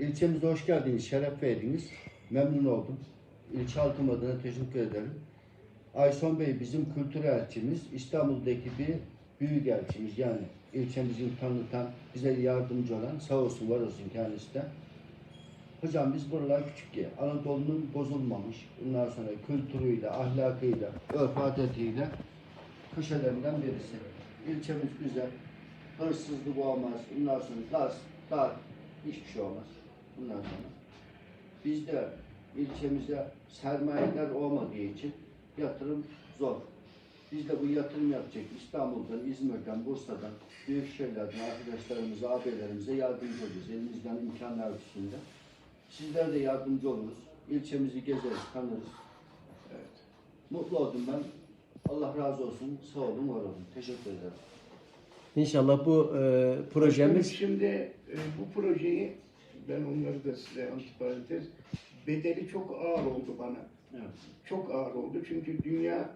İlçemize hoş geldiniz, şeref verdiniz. Memnun oldum. İlçe halkım adına teşekkür ederim. Ayson Bey bizim kültür elçimiz, İstanbul'daki bir büyük elçimiz. Yani ilçemizi tanıtan, bize yardımcı olan sağ olsun var olsun kendisi de. Hocam biz buralar küçük yer. Anadolu'nun bozulmamış, bundan sonra kültürüyle, ahlakıyla, örf adetiyle köşelerinden birisi. İlçemiz güzel. Hırsızlık olmaz. Bundan sonra gaz, dar, hiçbir şey olmaz. Bundan sonra. Bizde ilçemizde sermayeler olmadığı için yatırım zor. Biz de bu yatırım yapacak İstanbul'dan, İzmir'den, Bursa'dan, büyük şehirlerden arkadaşlarımıza, abilerimize yardımcı olacağız. Elimizden imkanlar üstünde. Sizler de yardımcı oluruz. İlçemizi gezeriz, tanırız. Evet. Mutlu oldum ben. Allah razı olsun. Sağ olun, var olun. Teşekkür ederim. İnşallah bu e, projemiz Şimdi e, bu projeyi ben onları da size antiparantez bedeli çok ağır oldu bana. Evet. Çok ağır oldu çünkü dünya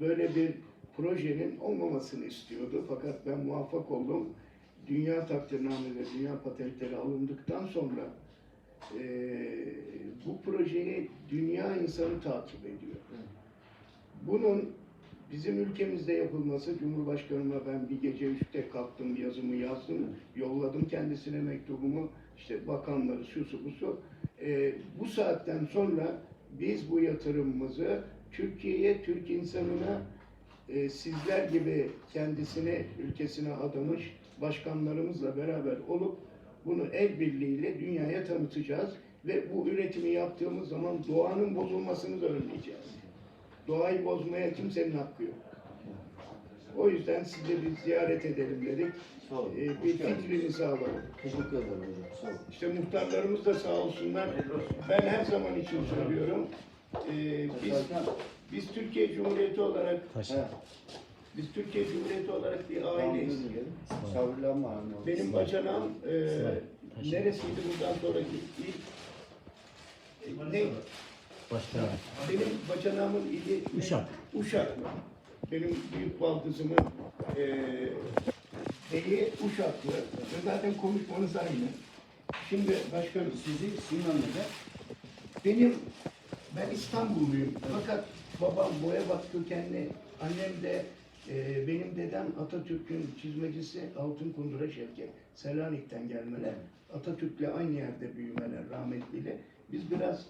böyle bir projenin olmamasını istiyordu. Fakat ben muvaffak oldum. Dünya takdirnameleri, dünya patentleri alındıktan sonra e, bu projeyi dünya insanı takip ediyor. Evet. Bunun bizim ülkemizde yapılması, Cumhurbaşkanıma ben bir gece üçte kalktım, yazımı yazdım, yolladım kendisine mektubumu, işte bakanları, şusu busu. Ee, bu saatten sonra biz bu yatırımımızı Türkiye'ye, Türk insanına e, sizler gibi kendisine, ülkesine adamış başkanlarımızla beraber olup bunu el birliğiyle dünyaya tanıtacağız ve bu üretimi yaptığımız zaman doğanın bozulmasını da önleyeceğiz. Doğayı bozmaya kimsenin hakkı yok. O yüzden sizi bir ziyaret edelim dedik. Sağ olun. Ee, bir fikrinizi alalım. Teşekkür ederim hocam. Sağ olun. İşte muhtarlarımız da sağ olsunlar. Ben her zaman için söylüyorum. Ee, biz, biz Türkiye Cumhuriyeti olarak. He. biz Türkiye Cumhuriyeti olarak bir aileyiz. Anne. Benim bacanağım e, neresiydi buradan sonraki il? E, Ne? Başkanım. Benim bacanağımın ili? Uşak. Uşak. Benim büyük baldızımın e, deyi Uşaklı. Ve zaten konuşmanız aynı. Şimdi başkanım Sizi Sinanlı'da benim ben İstanbulluyum. Fakat babam Boyabat kökenli, annem de e, benim dedem Atatürk'ün çizmecisi Altın Kundura Şevket. Selanik'ten gelmeler. Atatürk'le aynı yerde büyümeler rahmetliyle. Biz biraz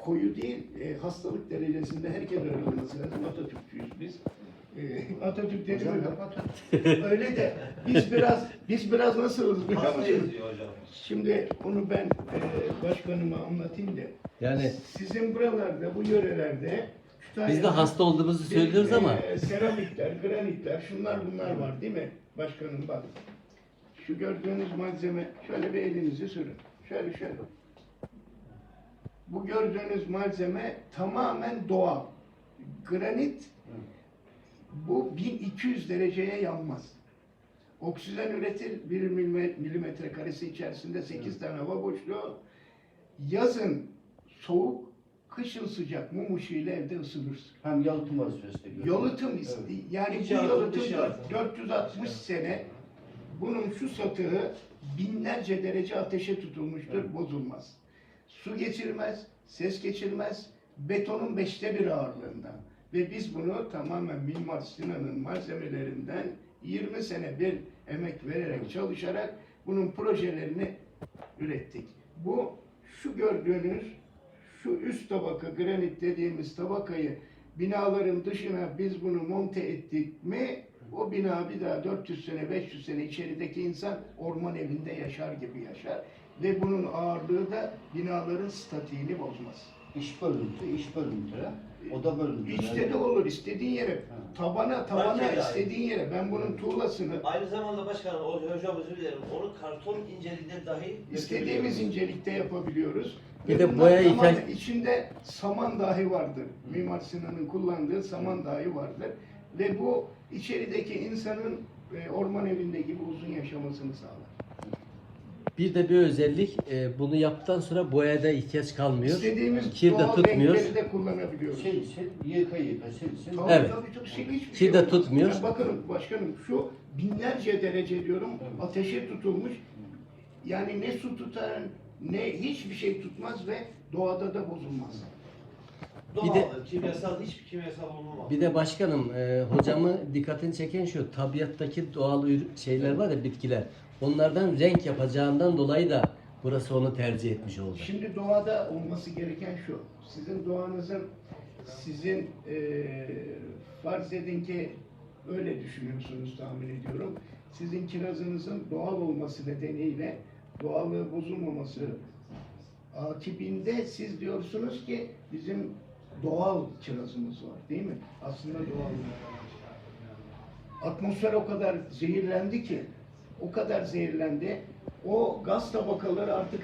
koyu değil, e, hastalık derecesinde herkes öyle olması lazım. Atatürkçüyüz biz. E, Atatürk dedi Hocam mi? kapatın. Öyle de biz biraz biz biraz nasılız biliyor musunuz? Hocam. Şimdi onu ben e, başkanıma anlatayım da. Yani Sizin buralarda, bu yörelerde Kütahya'da biz de hasta olduğumuzu bir, söylüyoruz ama e, seramikler, granitler, şunlar bunlar var değil mi? Başkanım bak. Şu gördüğünüz malzeme, şöyle bir elinizi sürün. Şöyle şöyle. Bu gördüğünüz malzeme tamamen doğal. Granit bu 1200 dereceye yanmaz. Oksijen üretir 1 milimetre karesi içerisinde 8 tane hava boşluğu. Yazın soğuk, kışın sıcak mum ışığıyla evde ısınırsın. Hem yalıtım de görüyor. Yalıtım isti. Yani İç bu yalıtım, yalıtım dış yalıtım. 460 sene bunun şu satığı binlerce derece ateşe tutulmuştur, bozulmaz. Su geçirmez, ses geçirmez, betonun beşte bir ağırlığından. Ve biz bunu tamamen Mimar Sinan'ın malzemelerinden 20 sene bir emek vererek çalışarak bunun projelerini ürettik. Bu şu gördüğünüz şu üst tabaka granit dediğimiz tabakayı binaların dışına biz bunu monte ettik mi o bina bir daha 400 sene 500 sene içerideki insan orman evinde yaşar gibi yaşar ve bunun ağırlığı da binaların statiğini bozmaz. İş bölüntü, iş bölüntü. Oda bölüntü. İçte de olur istediğin yere tabana tabana eder. istediğin yere ben bunun tuğlasını Aynı zamanda başkanım, o hocam özür dilerim, onu karton inceliğinde dahi İstediğimiz incelikte yapabiliyoruz. Bir Ve de bunlar boya tamamen ihtiyaç- içinde saman dahi vardır. Mimar Sinan'ın kullandığı saman dahi vardır. Ve bu içerideki insanın e, orman evinde gibi uzun yaşamasını sağlar. Bir de bir özellik e, bunu yaptıktan sonra boyada ihtiyaç kalmıyor. İstediğimiz Kir de doğal tutmuyor. renkleri de kullanabiliyoruz. Sil, sil, yıka yıka, sil, sil. Tabii, Evet. tabii, çok sil, hiçbir Kir şey de tutmuyor. Ya bakın başkanım şu binlerce derece diyorum ateşe tutulmuş Yani ne su tutar, ne hiçbir şey tutmaz ve doğada da bozulmaz. Doğal, de- kimyasal, hiçbir kimyasal olmamalı. Bir de başkanım e, hocamı dikkatini çeken şu tabiattaki doğal ür- şeyler var ya bitkiler. Onlardan renk yapacağından dolayı da burası onu tercih etmiş oldu. Şimdi doğada olması gereken şu. Sizin doğanızın sizin eee farz edin ki öyle düşünüyorsunuz tahmin ediyorum. Sizin kirazınızın doğal olması nedeniyle doğallığı bozulmaması akibinde siz diyorsunuz ki bizim doğal kirazımız var değil mi? Aslında doğal. Atmosfer o kadar zehirlendi ki o kadar zehirlendi. O gaz tabakaları artık